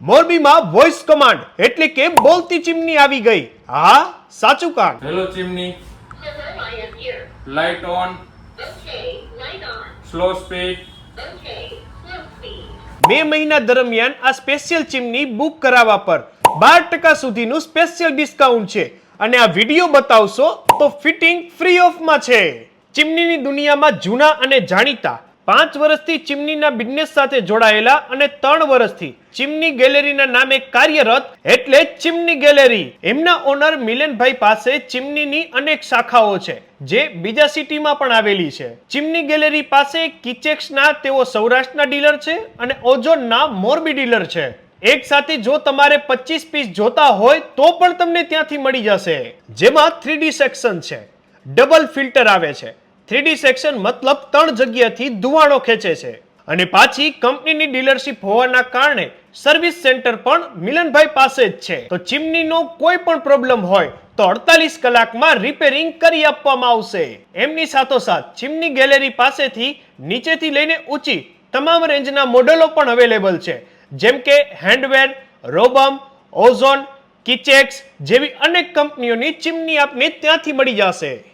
મોરબીમાં voice command એટલે કે બોલતી ચીમની આવી ગઈ. હા સાચું કામ hello chimney. Hello, I am here. Light on Okay, light on. Slow speed મે મહિના દરમિયાન આ સ્પેશિયલ ચીમની બુક કરાવવા પર બાર ટકા સુધીનું સ્પેશિયલ ડિસ્કાઉન્ટ છે. અને આ વીડિયો બતાવશો તો ફિટિંગ ફ્રી ઓફમાં છે. ચીમનીની દુનિયામાં જૂના અને જાણીતા પાંચ વર્ષથી ચીમનીના બિઝનેસ સાથે જોડાયેલા અને ત્રણ વર્ષથી ચીમની ગેલેરીના નામે કાર્યરત એટલે ચીમની ગેલેરી. એમના ઓનર મિલનભાઈ પાસે ચીમનીની અનેક શાખાઓ છે, જે બીજા સિટીમાં પણ આવેલી છે. ચીમની ગેલેરી પાસે કિચેક્સના તેઓ સૌરાષ્ટ્રના ડીલર છે અને ઓઝોનના મોરબી ડીલર છે. એક સાથે જો તમારે 25 પીસ જોતા હોય તો પણ તમને ત્યાંથી મળી જશે. જેમાં 3D સેક્શન છે. ડબલ ફિલ્ટર આવે છે. 3D સેક્શન મતલબ ત્રણ જગ્યાથી ધુવાણો ખેંચે છે. અને પાછી કંપનીની ડીલરશીપ હોવાના કારણે સર્વિસ સેન્ટર પણ મિલનભાઈ પાસે જ છે. તો ચીમનીનો કોઈ પણ પ્રોબ્લેમ હોય તો 48 કલાકમાં રિપેરિંગ કરી આપવામાં આવશે. એમની સાથોસાથ ચીમની ગેલેરી પાસેથી નીચેથી લઈને ઊંચી તમામ રેન્જના મોડેલો પણ અવેલેબલ છે. જેમ કે હેન્ડવેર, રોબમ, ઓઝોન, કિચેક્સ જેવી અનેક કંપનીઓની ચીમની આપને ત્યાંથી મળી જશે.